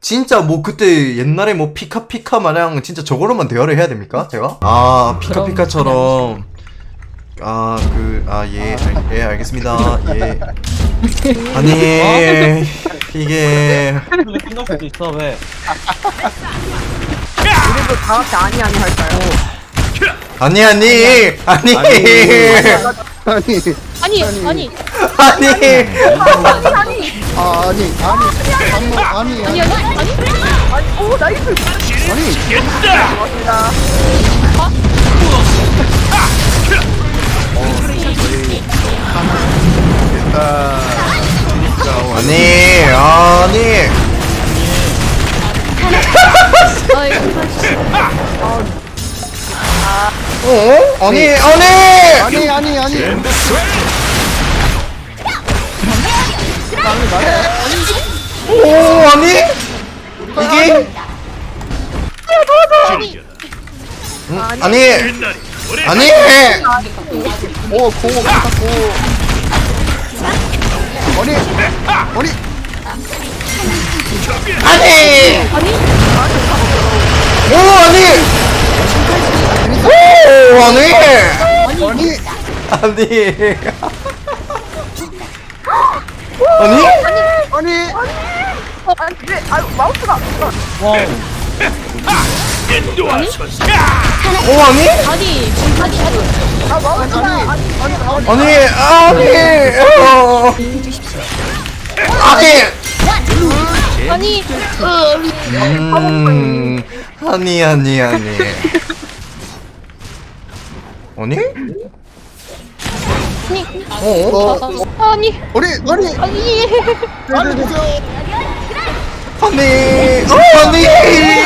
진짜 뭐 그때 옛날에 뭐 피카피카 마냥 진짜 저거로만 대화를 해야 됩니까? 제가? 아 피카피카처럼. 아 그 아 예 예 알겠습니다. 예. 아니 이게. 근데 끝날 수도 있어 왜? 우리도 다 같이 아니 아니 할까요? 아니. 아니. 아니. 아니. 아니. 아니 아니 아니 아니 아, 아니 아니 아니. 아니 아니 아니. 아니 아니 오 나이스. 아니. 고맙습니다. 아니 아니. 아이고 어? 아니 아니. 아니 아니 아니 오 아니 이게 음, 아니 아니 오 고고 고 아니 아니 아니 오 아니 오 아니 아니 아니 아니? 아니 아니. 근데 아 마우스가 와우. 오 아니? 아니 아니 아니. 아 마우스가 아니 아니 아니 아니. 아니 어. 아니. 아니. 음 아니 아니 아니. 아니 아니. 어 아니. 아니 아니. 아니. 아니 보세요? 아니. 어 아니 아니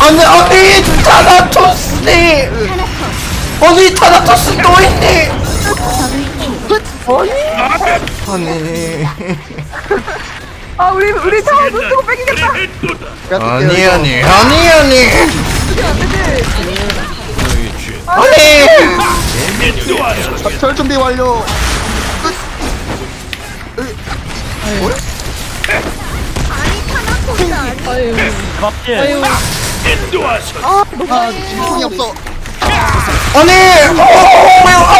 아니 아니 타나토스니? 아니 타나토스 또 있니? 아니. 아 우리 우리 다 눈뜨고 뺏기겠다. 아니 아니 아니 아니. 아니. 절 준비 완료. 아유. 맞지? 아유 아 진통이 없어. 아니! 어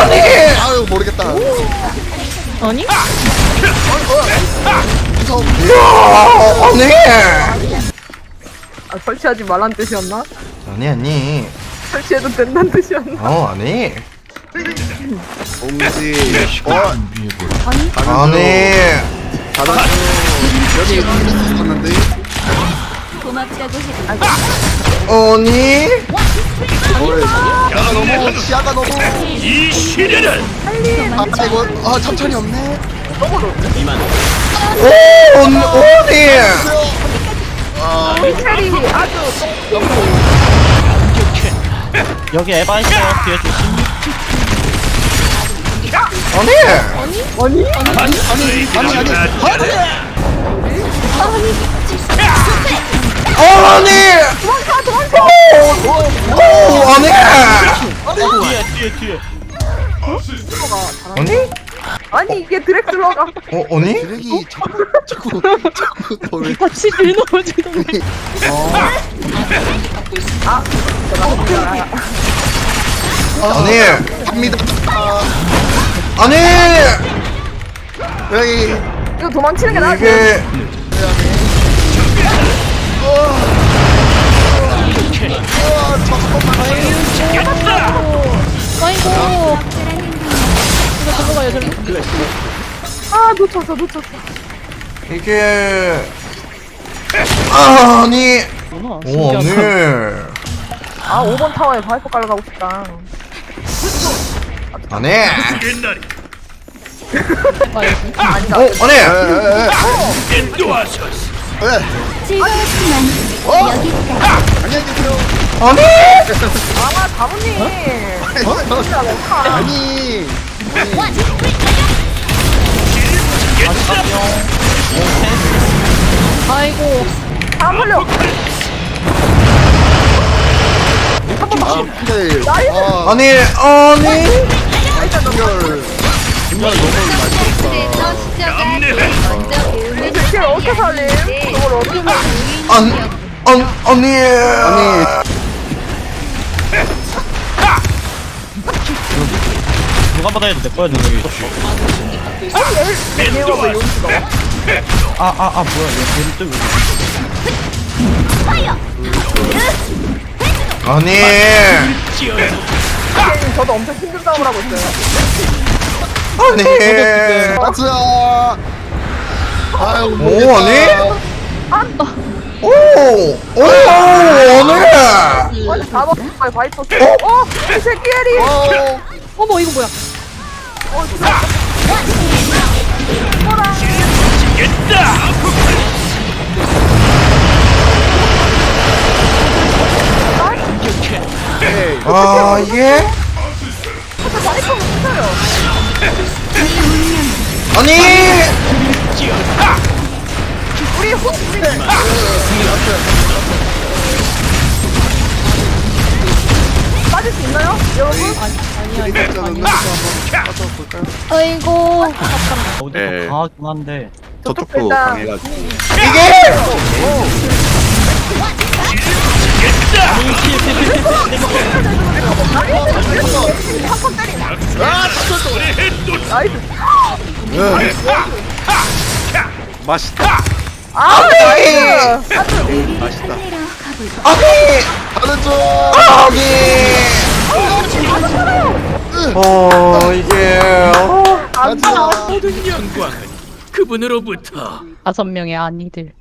아니! 아유 모르겠다. 아니? 무서워 야, 아니! 아 설치하지 말란 뜻이었나? 아니 아니. 설치해도 된다는 뜻이었나? 어 아니. 옹지. 어? 아니? 다다수 여기 있었는데 아니? 시야가 너무 시야가 너무 이 시련을. 아 이거 아 천천히 없네. 오 아니 미첼이 아주 여기 에바 있어요. 뒤에 조심. 아니 아니 아니 아니 아니. 어 아니! 도망쳐 도망쳐! 오 아니! 뒤에 뒤에 뒤에. 아니? 아니 이게 드렉슬러가. 어 아니? 드랙이 자꾸 자꾸 자꾸 돌을 같이 밀어오지도 아니! 갑니다. 아니! 여기 이거 도망치는 게 나을 것 이게 아이고 이거 들어가요 저리 아 놓쳤어 놓쳤어 이게 아니 구나. 오 아니 아 5번 타워에 바이퍼 깔러 가고 싶다 아니 아이고 어 아니. 즐거웠지만 어? 여기까지. 안녕히 계세요. 아니! 아, 바보님. 어? 진짜 너무하. 아니. 원, 둘, 아이고. 다 물려. 아, 근데 아, 아니, 아니. 결 정말 너무 맛있다. 너 진짜 나 먼저 어떻게 아니. 아니. 누가 받아야 돼? 내 거야, 누가 여기 왜 있어? 아, 아, 아, 뭐야, 얘, 얘를 또 여기 아니. 선생님 저도 엄청 힘든 싸움을 하고 있어요. 아니. 가자 아유 오 아니 오오! 아니 아니 다 먹어 빨리 바이터 어? 이 새끼 에리! 어 어머 이거 뭐야? 어 진짜 에이 아 이게? 바이터 못 쳐요. 아니 우리 호 우리 빠질 수 있나요? 여러분? 진짜 넣는 거 한번 빠져볼까요? 아이고 어디서 네. 강하긴 한데. 저쪽도 일단- 강해가지고 이게 나이스 맛있다 아 나이스 맛있다. 아니! 하는 중 아니! 어 이게 어. 안 돼. 가자 다섯 명의 아니들